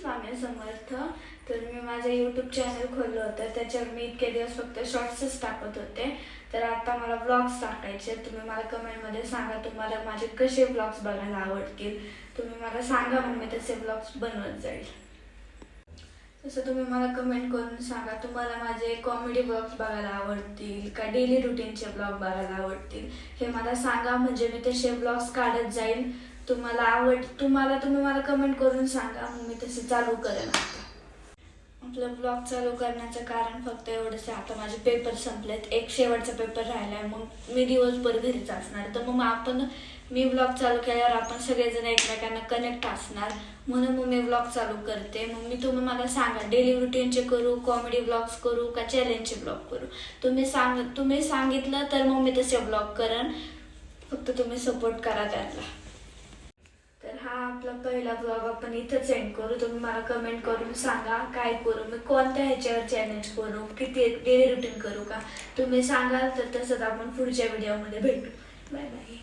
स्वामी समर्थ. तर मी माझं YouTube channel खोललं होतं. त्याच्यावर मी इतके दिवस फक्त शॉर्ट्सच टाकत होते. तर आता मला ब्लॉग्स टाकायचे तुम्ही मला कमेंटमध्ये सांगा तुम्हाला माझे कसे ब्लॉग्स बघायला आवडतील. तुम्ही मला सांगा मग मी तसे ब्लॉग्स बनवत जाईल. तसं तुम्ही मला कमेंट करून सांगा तुम्हाला माझे कॉमेडी ब्लॉग्स बघायला आवडतील का डेली रुटीनचे ब्लॉग बघायला आवडतील हे मला सांगा. म्हणजे मी तसे ब्लॉग्स काढत जाईल. तुम्हाला आवड तुम्हाला तुम्ही मला कमेंट करून सांगा. मग मी तसे चालू करेन आता. आपलं ब्लॉग चालू करण्याचं कारण फक्त एवढंच आहे. आता माझे पेपर संपलेत. एक शेवटचा पेपर राहिला आहे मग मी दिवसभर घरीच असणार. तर मग आपण मी ब्लॉग चालू केल्यावर आपण सगळेजण एकमेकांना कनेक्ट असणार. म्हणून मग मी ब्लॉग चालू करते. मग मी तुम्ही मला सांगा डेली रुटीनचे करू कॉमेडी ब्लॉग्स करू का चॅलेंजचे ब्लॉग करू? तुम्ही सांग तुम्ही सांगितलं तर मग मी तसे ब्लॉग करेन फक्त तुम्ही सपोर्ट करा त्यांना. आपला पहिला ब्लॉग आपण इथं सेंड करू. तुम्ही मला कमेंट करून सांगा काय करू. मी कोणत्या ह्याच्यावर चॅलेंज करू? किती डेली रुटीन करू का? तुम्ही सांगाल तर तसंच आपण पुढच्या व्हिडिओमध्ये भेटू. Bye bye